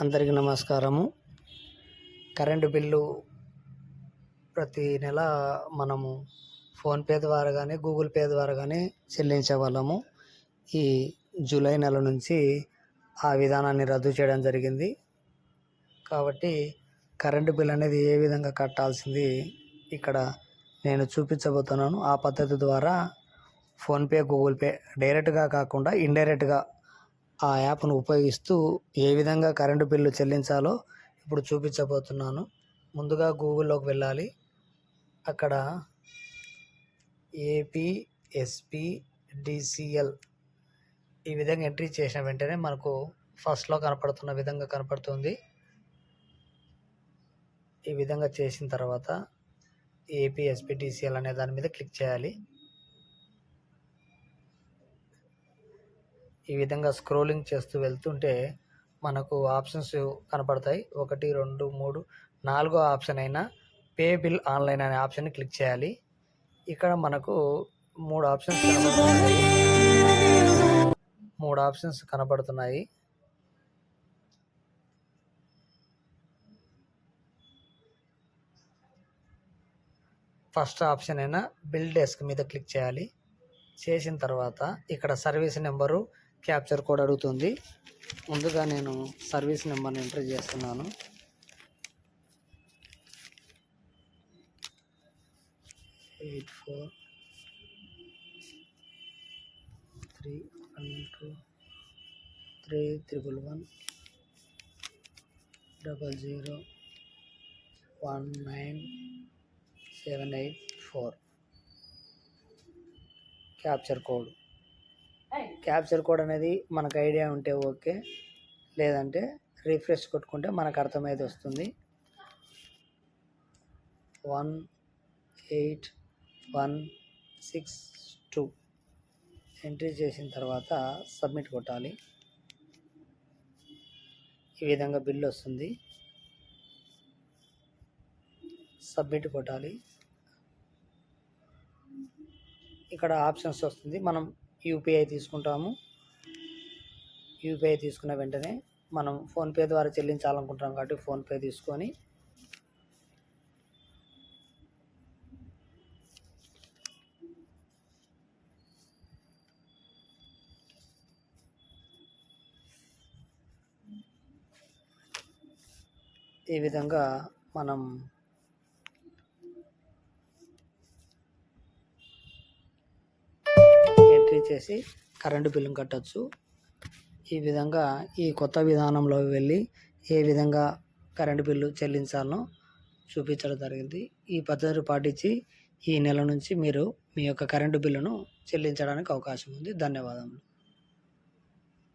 అందరికీ నమస్కారము. Current bill ప్రతి నెల మనము ఫోన్పే ద్వారా కానీ గూగుల్ పే ద్వారా కానీ చెల్లించే వాళ్ళము. ఈ జూలై నెల నుంచి ఆ విధానాన్ని రద్దు చేయడం జరిగింది. కాబట్టి కరెంటు బిల్ అనేది ఏ విధంగా కట్టాల్సింది ఇక్కడ నేను చూపించబోతున్నాను. ఆ పద్ధతి ద్వారా ఫోన్పే గూగుల్ పే డైరెక్ట్గా కాకుండా ఇండైరెక్ట్గా ఆ యాప్ను ఉపయోగిస్తూ ఏ విధంగా కరెంటు బిల్లు చెల్లించాలో ఇప్పుడు చూపించబోతున్నాను. ముందుగా గూగుల్లోకి వెళ్ళాలి. అక్కడ ఏపీ డిసిఎల్ ఈ విధంగా ఎంట్రీ చేసిన వెంటనే మనకు ఫస్ట్లో కనపడుతున్న విధంగా కనపడుతుంది. ఈ విధంగా చేసిన తర్వాత ఏపీ డిసిఎల్ అనే దాని మీద క్లిక్ చేయాలి. ఈ విధంగా స్క్రోలింగ్ చేస్తూ వెళ్తుంటే మనకు ఆప్షన్స్ కనపడతాయి. ఒకటి రెండు మూడు నాలుగో ఆప్షన్ అయిన పే బిల్ ఆన్లైన్ అనే ఆప్షన్ క్లిక్ చేయాలి. ఇక్కడ మనకు మూడు ఆప్షన్స్ కనబడుతున్నాయి మూడు ఆప్షన్స్ కనబడుతున్నాయి ఫస్ట్ ఆప్షన్ అయినా బిల్ డెస్క్ మీద క్లిక్ చేయాలి. చేసిన తర్వాత ఇక్కడ సర్వీస్ నెంబరు క్యాప్చర్ కోడ్ అడుగుతుంది. ముందుగా నేను సర్వీస్ నెంబర్ని ఎంటర్ చేస్తున్నాను. Eight four three one two three triple one double zero one nine seven eight four. Captcha code. Captcha code అనేది మనకు ఐడియా ఉంటే ఓకే. లేదంటే రీఫ్రెష్ కొట్టుకుంటే మనకు అర్థమైతే వస్తుంది. One eight one six two. Entry చేసిన తర్వాత సబ్మిట్ కొట్టాలి. ఈ విధంగా బిల్ వస్తుంది. సబ్మిట్ కొట్టాలి. ఇక్కడ ఆప్షన్స్ వస్తుంది. మనం యూపీఐ తీసుకుంటాము. యూపీఐ తీసుకున్న వెంటనే మనం ఫోన్పే ద్వారా చెల్లించాలనుకుంటాం కాబట్టి ఫోన్పే తీసుకొని ఈ విధంగా మనం ఎంట్రీ చేసి కరెంటు బిల్లును కట్టచ్చు. ఈ విధంగా ఈ కొత్త విధానంలో వెళ్ళి ఏ విధంగా కరెంటు బిల్లు చెల్లించాలనో చూపించడం జరిగింది. ఈ పద్ధతి పాటించి ఈ నెల నుంచి మీరు మీ యొక్క కరెంటు బిల్లును చెల్లించడానికి అవకాశం ఉంది. ధన్యవాదములు.